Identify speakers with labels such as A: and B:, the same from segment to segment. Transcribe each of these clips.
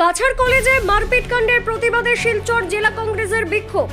A: কাছাড় কলেজে মারপিট কাণ্ডের প্রতিবাদে শিলচর জেলা কংগ্রেসের বিক্ষোভ।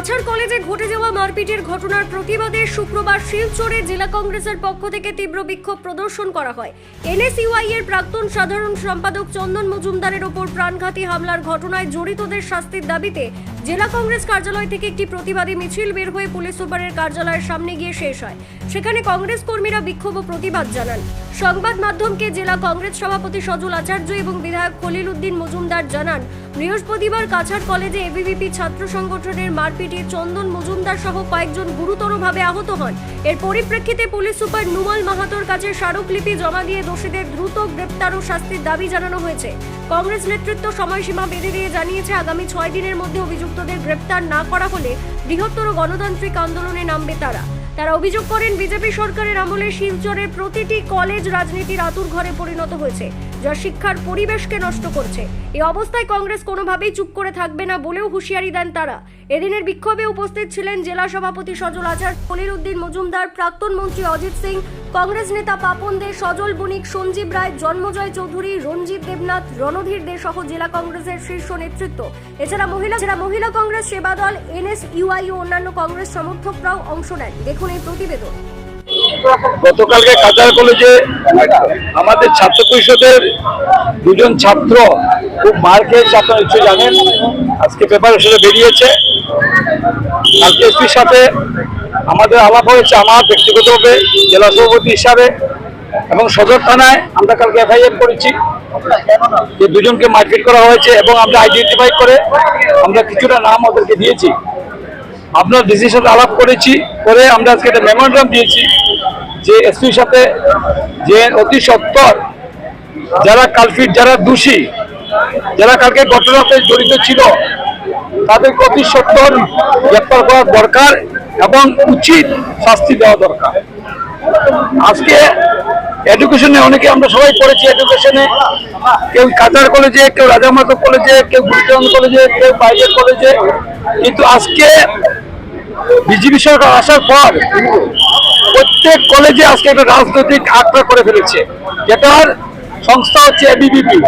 A: কাছাড় কলেজে ঘটে যাওয়া মারপিটের ঘটনার প্রতিবাদে শুক্রবার শিলচরে জেলা কংগ্রেসের পক্ষ থেকে তীব্র বিক্ষোভ প্রদর্শন করা হয়। এনএসইউআই এর প্রাক্তন সাধারণ সম্পাদক চন্দন মজুমদারের ওপর প্রাণঘাতী হামলার ঘটনায় জড়িতদের শাস্তির দাবিতে জেলা কংগ্রেস কার্যালয় থেকে একটি প্রতিবাদী মিছিল বের হয়ে পুলিশ সুপারের কার্যালয়ের সামনে গিয়ে শেষ হয়। সেখানে কংগ্রেস কর্মীরা বিক্ষোভ ও প্রতিবাদ জানান। সংবাদ মাধ্যমকে জেলা কংগ্রেস সভাপতি সজল আচার্য এবং বিধায়ক খলিল উদ্দিন মজুমদার জানান বৃহস্পতিবার কাছাড় কলেজে এবিভিপি ছাত্র সংগঠনের মারপিটে চন্দন মজুমদার সহ কয়েকজন গুরুতরভাবে আহত হন। এর পরিপ্রেক্ষিতে পুলিশ সুপার নুমাল মাহাতোর কাছে স্মারকলিপি জমা দিয়ে দোষীদের দ্রুত গ্রেপ্তার ও শাস্তির দাবি জানানো হয়েছে। কংগ্রেস নেতৃত্ব সময়সীমা বেঁধে দিয়ে জানিয়েছে, আগামী ছয় দিনের মধ্যে অভিযুক্তদের গ্রেপ্তার না করা হলে বৃহত্তর গণতান্ত্রিক আন্দোলনে নামবে তারা। তারা অভিযোগ করেন, বিজেপি সরকারের আমলে শিলচরের প্রতিটি কলেজ রাজনীতির আতুর ঘরে পরিণত হয়েছে, যা শিক্ষার পরিবেশকে নষ্ট করছে। এই অবস্থায় কংগ্রেস কোনোভাবেই চুপ করে থাকবে না বলেও হুঁশিয়ারি দেন তারা। এদিনের বিক্ষোভে উপস্থিত ছিলেন জেলা সভাপতি সজল আচার ফলির উদ্দিন মজুমদার, প্রাক্তন মন্ত্রী অজিত সিং কংগ্রেস নেতা পাপন দে সজল বণিক, সঞ্জীব রায়, জন্মজয় চৌধুরী, রঞ্জিত দেবনাথ, রণধীর দে সহ জেলা কংগ্রেসের শীর্ষ নেতৃত্ব। এছাড়া মহিলা এছাড়া মহিলা কংগ্রেস সেবা দল এনএসইউআই ও অন্যান্য কংগ্রেস সমর্থকরাও অংশ নেন। দেখুন এই প্রতিবেদন।
B: গতকালকে কাজার কলেজে আমাদের ছাত্র পরিষদের দুজন ছাত্র খুব মার খেয়েছে আপনারা নিশ্চয়ই জানেন? আজকে পেপার হিসেবে বেরিয়েছে। এসপির সাথে আমাদের আলাপ হয়েছে আমার ব্যক্তিগতভাবে জেলা সভাপতি হিসাবে এবং সদর থানায় আমরা কালকে এফআইআর করেছি যে দুজনকে মারপিট করা হয়েছে এবং আমরা আইডেন্টিফাই করে আমরা কিছুটা নাম ওদেরকে দিয়েছি। আপনার ডিসির সাথে আলাপ করেছি, করে আমরা আজকে একটা মেমোরান্ডাম দিয়েছি যে এসপির সাথে যে অতি সত্তর যারা কালফিট, যারা দোষী, যারা কালকে ঘটনাতে জড়িত ছিল তাদের অতি সত্তর গ্রেপ্তার করা দরকার। এবং উচিত শাস্তি দেওয়া দরকার। আজকে এডুকেশনে অনেকে, আমরা সবাই পড়েছি এডুকেশনে কেউ কাতার কলেজে কেউ রাজামাতো কলেজে কেউ গুরুচরণ কলেজে কেউ প্রাইভেট কলেজে কিন্তু আজকে বিজেপি সরকার আসার পর প্রত্যেক কলেজে আজকে একটা রাজনৈতিক আক্রা করে ফেলেছে, যেটার সংস্থা হচ্ছে এবিবিপি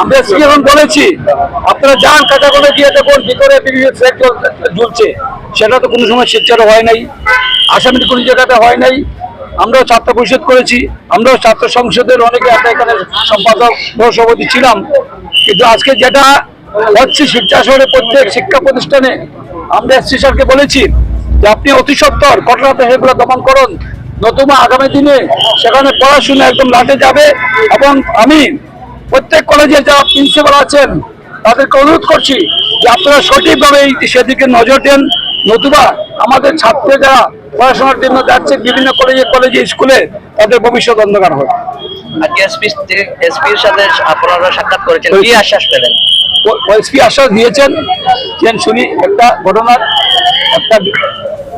B: আমরা এখন বলেছি, আপনারা যান কাটা করে গিয়ে দেখুন, ভিতরে এবিবিপি ফ্ল্যাগ ঝুলছে। সেটা তো কোনো সময় শিলচরে হয় নাই, আসামের কোনো জায়গাতে হয় নাই। আমরাও ছাত্র পরিষদ করেছি, আমরাও ছাত্র সংসদের অনেকে আমরা এখানে সম্পাদক সভাপতি ছিলাম। কিন্তু আজকে যেটা হচ্ছে শিক্ষা শহরে প্রত্যেক শিক্ষা প্রতিষ্ঠানে, আমরা এসসি স্যারকে বলেছি যে আপনি অতি সত্তর ঘটনাতে সেগুলো দমন করুন নতুবা আগামী দিনে সেখানে পড়াশোনা একদম লাটে যাবে এবং আমি প্রত্যেক কলেজে যারা প্রিন্সিপাল আছেন তাদেরকে অনুরোধ করছি যে আপনারা সঠিকভাবে এই সেদিকে নজর দেন। নতুবা আমাদের ছাত্ররা যারা পড়াশোনার জন্য যাচ্ছে বিভিন্ন কলেজে কলেজে স্কুলে তাদের ভবিষ্যৎ অন্ধকার হবে।
C: আজকে এসপি এসপির সাথে আপনারা সাক্ষাৎ করেছেন কি আশ্বাস পেলেন?
B: ওএসপি আশ্বাস দিয়েছেন যে শুনি একটা ঘটনার একটা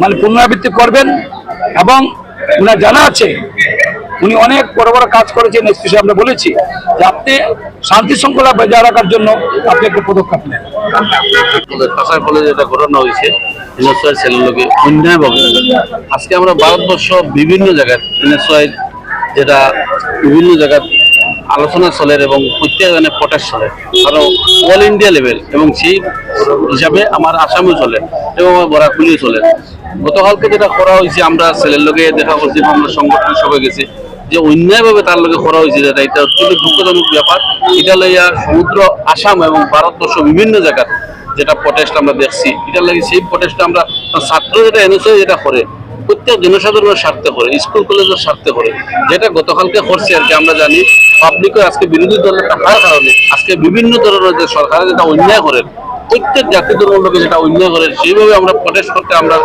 B: মানে পুনরাবৃত্তি করবেন এবং উনার জানা আছে। উনি অনেক বড় বড় কাজ করেছেন এসপি আমরা বলেছি যে আপনি শান্তি শৃঙ্খলা বজায় রাখার জন্য আপনি একটা পদক্ষেপ নেন।
D: ঘটনা হয়েছে আজকে আমরা ভারতবর্ষ বিভিন্ন জায়গায় এনএসওয়াই যেটা বিভিন্ন জায়গায় আলোচনা চলে এবং প্রত্যেক জনে প্রটেস্ট চলে। আরও অল ইন্ডিয়া লেভেল এবং সেই হিসাবে আমার আসামেও চলে এবং আমার বরাকুলিও চলে। গতকালকে যেটা করা হয়েছে, আমরা ছেলের লোকে দেখা করছি, আমরা সংগঠন সবাই গেছি, যে অন্যায়ভাবে তার লোকে করা হয়েছে যেটা, এটা অত্যন্ত দুঃখজনক ব্যাপার। এটা লইয়া সমুদ্র, আসাম এবং ভারতবর্ষ বিভিন্ন জায়গায় যেটা প্রটেস্ট আমরা দেখছি, এটার লাগে সেই প্রটেস্ট আমরা ছাত্র যেটা এনেছে, যেটা করে, প্রত্যেক জনসাধারণের স্বার্থে করে, স্কুল, কলেজের স্বার্থে করে, যেটা গতকালকে করছে আর কি, আমরা জানি পাবলিকের আজকে বিরোধী দলের থাকার কারণে, আজকে বিভিন্ন ধরনের যে সরকার যেটা অন্যায় করেন প্রত্যেক জাতি ধর্মের যেটা অন্য করে, সেইভাবে আমরা প্রটেস্ট করতে আমরা,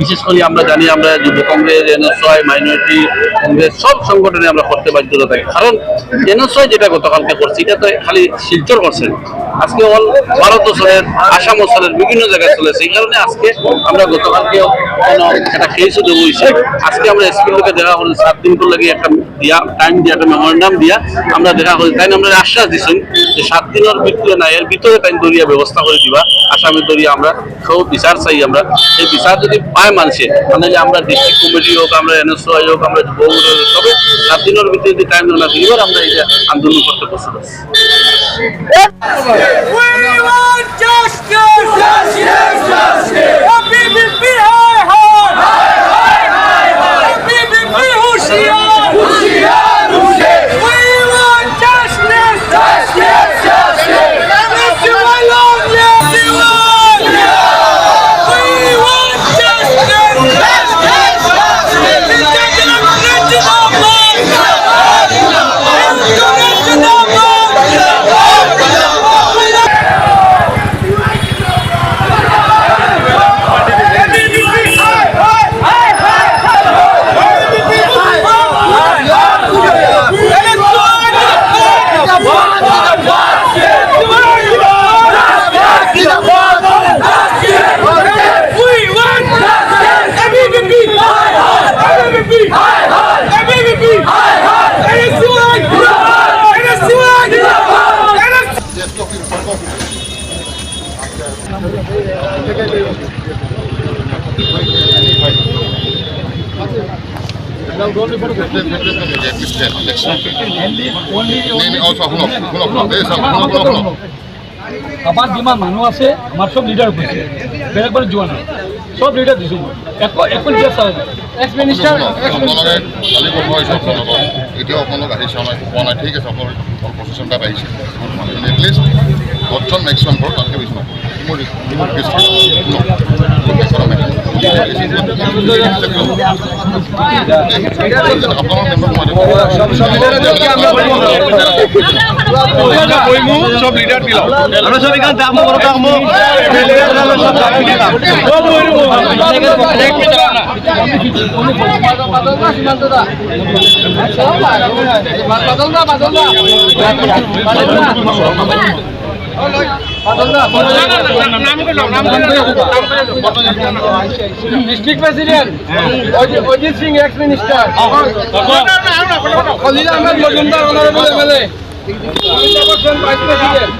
D: বিশেষ করে আমরা জানি আমরা যুব কংগ্রেস, এনএসওয়াই মাইনরিটি কংগ্রেস সব সংগঠনে আমরা করতে বাধ্যতা থাকি। কারণ এনএসওয়াই যেটা গতকালকে করছে, এটা তো খালি শিলচর করছে। আজকে অল ভারত বছরের আসাম বছরের বিভিন্ন জায়গায় চলেছে। এই কারণে আজকে আমরা গতকালকে কেন একটা কেসও দেবো হয়েছে আজকে আমরা এসপির লোকে দেখা করি সাত দিন পর লাগে একটা দিয়া টাইম দিয়া, একটা মেমোরেন্ডাম দিয়া, আমরা দেখা করি তাই আমরা আশ্বাস দিচ্ছেন যে সাত দিনের ভিতরে না এর ভিতরে তাই দরিয়া ব্যবস্থা করে দিবা। আসামের দরিয়া আমরা সব বিচার চাই আমরা। সেই বিচার যদি পায় মানুষে মানে আমরা ডিস্ট্রিক্ট কমিটি হোক, আমরা এনএসওয়াই হোক, আমরা যুবক সবে সাত দিনের ভিতরে যদি টাইম না দিই আমরা এই আন্দোলন করতে প্রস্তুত আছি।
A: We want justice! Justice! Justice! BBP hai
B: আমাৰ যিমান মানুহ আছে আমাৰ চব লিডাৰ গৈছে বেলেগ বেলেগ যোৱা নাই। চব লিডাৰ দিছোঁ মই। একো একো লিডাৰ চাই এক্স মিনিষ্টাৰ
E: এতিয়াও আপোনালোক আহিছে আমাৰ। পোৱা নাই। ঠিক আছে আপোনালোক প্ৰচেশ্যন টাইপ আহিছে। এটলিষ্ট মোৰ মোৰ ৰিকুৱেষ্ট
F: সব লিডার দিলাম
B: district president Ajit Singh ex minister Khalil Ahmed Majumdar honourable MLA vice president